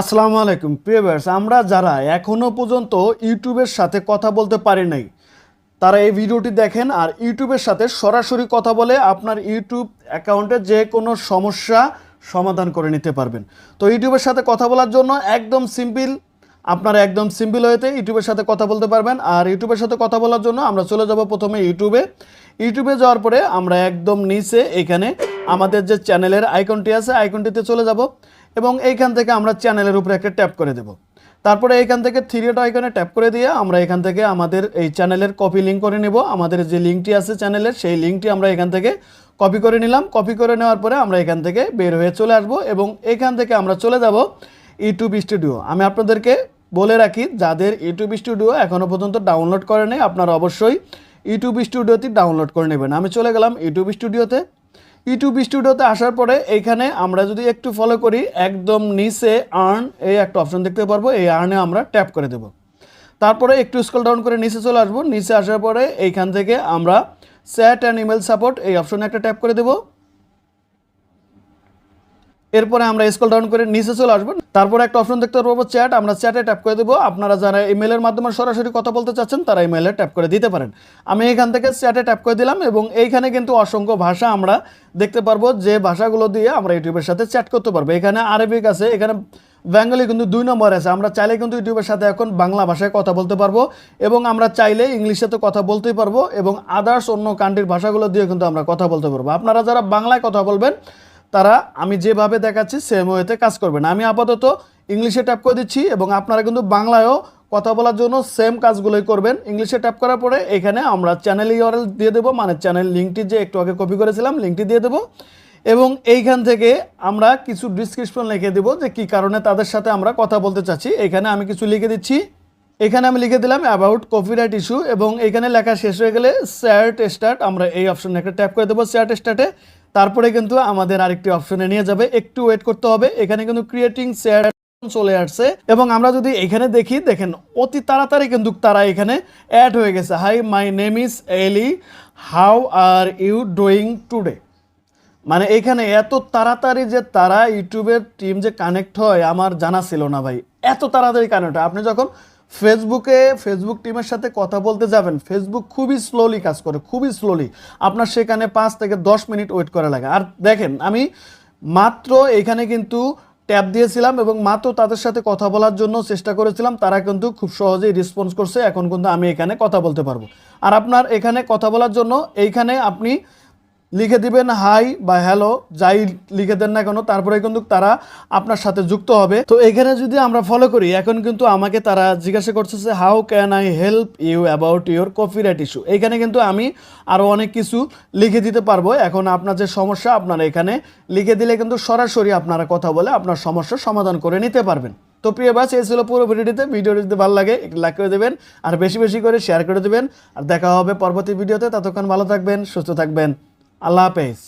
আসসালামু আলাইকুম। প্রিয়ার্স আমরা যারা এখনও পর্যন্ত ইউটিউবের সাথে কথা বলতে পারি নাই, তারা এই ভিডিওটি দেখেন আর ইউটিউবের সাথে সরাসরি কথা বলে আপনার ইউটিউব অ্যাকাউন্টে যে কোনো সমস্যা সমাধান করে নিতে পারবেন। তো ইউটিউবের সাথে কথা বলার জন্য একদম সিম্পল, আপনারা একদম সিম্পল হয়েতে ইউটিউবের সাথে কথা বলতে পারবেন। আর ইউটিউবের সাথে কথা বলার জন্য আমরা চলে যাব প্রথমে ইউটিউবে। ইউটিউবে যাওয়ার পরে আমরা একদম নিচে এখানে আমাদের যে চ্যানেলের আইকনটি আছে আইকনটিতে চলে যাব। এবং এইখান থেকে আমরা চ্যানেলের উপরে একটা ট্যাপ করে দেব। তারপরে এইখান থেকে থ্রিটা আইকনে ট্যাপ করে দিয়ে আমরা এখান থেকে আমাদের এই চ্যানেলের কপি লিঙ্ক করে নেব। আমাদের যে লিঙ্কটি আছে চ্যানেলের সেই লিঙ্কটি আমরা এখান থেকে কপি করে নিলাম। কপি করে নেওয়ার পরে আমরা এখান থেকে বের হয়ে চলে আসব এবং এখান থেকে আমরা চলে যাব ইউটিউব স্টুডিও আমি আপনাদেরকে বলে রাখি, যাদের ইউটিউব স্টুডিও এখনও পর্যন্ত ডাউনলোড করে নেই, আপনারা অবশ্যই ইউটিউব স্টুডিওতে ডাউনলোড করে নেবেন। আমি চলে গেলাম ইউটিউব স্টুডিওতে ইউটিউব স্টুডিওতে আসার পরে এইখানে আমরা যদি একটু ফলো করি, একদম নিচে আর্ন এই একটা অপশন দেখতে পারব, এই আর্নে আমরা ট্যাপ করে দেব। তারপরে একটু স্কল ডাউন করে নিচে চলে আসব। নিচে আসার পরে এইখান থেকে আমরা স্যাট অ্যান্ড ইমেল সাপোর্ট এই অপশনে একটা ট্যাপ করে দেবো। এরপরে আমরা স্ক্রল ডাউন করে নিচে চলে আসব। তারপরে একটা অপশন দেখতে পারব চ্যাট আমরা চ্যাটে ট্যাপ করে দেবো। আপনারা যারা ইমেলের মাধ্যমে সরাসরি কথা বলতে চাচ্ছেন, তারা ইমেলে ট্যাপ করে দিতে পারেন। আমি এখান থেকে চ্যাটে ট্যাপ করে দিলাম এবং এইখানে কিন্তু অসংখ্য ভাষা আমরা দেখতে পারব, যে ভাষাগুলো দিয়ে আমরা ইউটিউবের সাথে চ্যাট করতে পারব। এখানে আরবিক আছে, এখানে বেঙ্গলি কিন্তু দুই নম্বর আছে। আমরা চাইলে কিন্তু ইউটিউবের সাথে এখন বাংলা ভাষায় কথা বলতে পারব এবং আমরা চাইলে ইংলিশে তো কথা বলতেই পারব এবং আদার্স অন্য কান্ট্রির ভাষাগুলো দিয়ে কিন্তু আমরা কথা বলতে পারব। আপনারা যারা বাংলায় কথা বলবেন তারা আমি যেভাবে দেখাচ্ছি সেম ওয়েতে কাজ করবেন আমি আপাতত ইংলিশে ট্যাপ করে দিচ্ছি এবং আপনারা কিন্তু বাংলায়ও কথা বলার জন্য সেম কাজগুলোই করবেন। ইংলিশে ট্যাপ করার পরে এখানে আমরা চ্যানেল ইউআরএল দিয়ে দেবো মানে চ্যানেল লিঙ্কটি যে একটু আগে কপি করেছিলাম লিঙ্কটি দিয়ে দেবো। এবং এইখান থেকে আমরা কিছু ডিসক্রিপশন লিখে দেবো যে কী কারণে তাদের সাথে আমরা কথা বলতে চাচ্ছি। এখানে আমি কিছু লিখে দিচ্ছি। এখানে আমি লিখে দিলাম অ্যাবাউট কপিরাইট ইস্যু এবং এখানে লেখা শেষ হয়ে গেলে স্যার্ট স্টার্ট আমরা এই অপশনে একটা ট্যাপ করে দেবো স্যার্ট স্টার্টে তারপরে কিন্তু আমাদের আরেকটি অপশনে নিয়ে যাবে, একটু ওয়েট করতে হবে। এখানে কিন্তু ক্রিয়েটিং শেয়ার চলে আসছে এবং আমরা যদি এখানে দেখি, দেখেন অতি তাড়াতাড়ি কিন্তু তারা এখানে অ্যাড হয়ে গেছে। Hi my name is Ellie how are you doing today মানে এখানে এত তাড়াতাড়ি যে তারা ইউটিউবের টিম যে কানেক্ট হয়, আমার জানা ছিল না ভাই। এত তাড়াতাড়ি কানেক্ট হয়। আপনি যখন ফেসবুকে ফেসবুক টিমের সাথে কথা বলতে যাবেন। ফেসবুক খুবই স্লোলি কাজ করে, খুবই স্লোলি আপনার সেখানে পাঁচ থেকে দশ মিনিট ওয়েট করা লাগে। আর দেখেন, আমি মাত্র এখানে কিন্তু ট্যাপ দিয়েছিলাম এবং মাত্র তাদের সাথে কথা বলার জন্য চেষ্টা করেছিলাম। তারা কিন্তু খুব সহজেই রেসপন্স করছে। এখন কিন্তু আমি এখানে কথা বলতে পারব। আর আপনার এখানে কথা বলার জন্য এইখানে আপনি লিখে দিবেন, হাই বা হ্যালো যাই লিখে দেন না কেন, তারপরে কিন্তু তারা আপনার সাথে যুক্ত হবে। তো এখানে যদি আমরা ফলো করি, এখন কিন্তু আমাকে তারা জিজ্ঞাসা করছে যে how can I help you about your copyright issue এখানে কিন্তু আমি আরও অনেক কিছু লিখে দিতে পারব। এখন আপনার যে সমস্যা, আপনারা এখানে লিখে দিলে কিন্তু সরাসরি আপনারা কথা বলে আপনার সমস্যার সমাধান করে নিতে পারবেন। তো প্রিয় বাস, এই ছিল পুরো ভিডিওটিতে। ভিডিওটি যদি ভালো লাগে লাইক করে দেবেন, আর বেশি বেশি করে শেয়ার করে দেবেন। আর দেখা হবে পরবর্তী ভিডিওতে। ততক্ষণ ভালো থাকবেন, সুস্থ থাকবেন। আল্লাহ হাফেজ।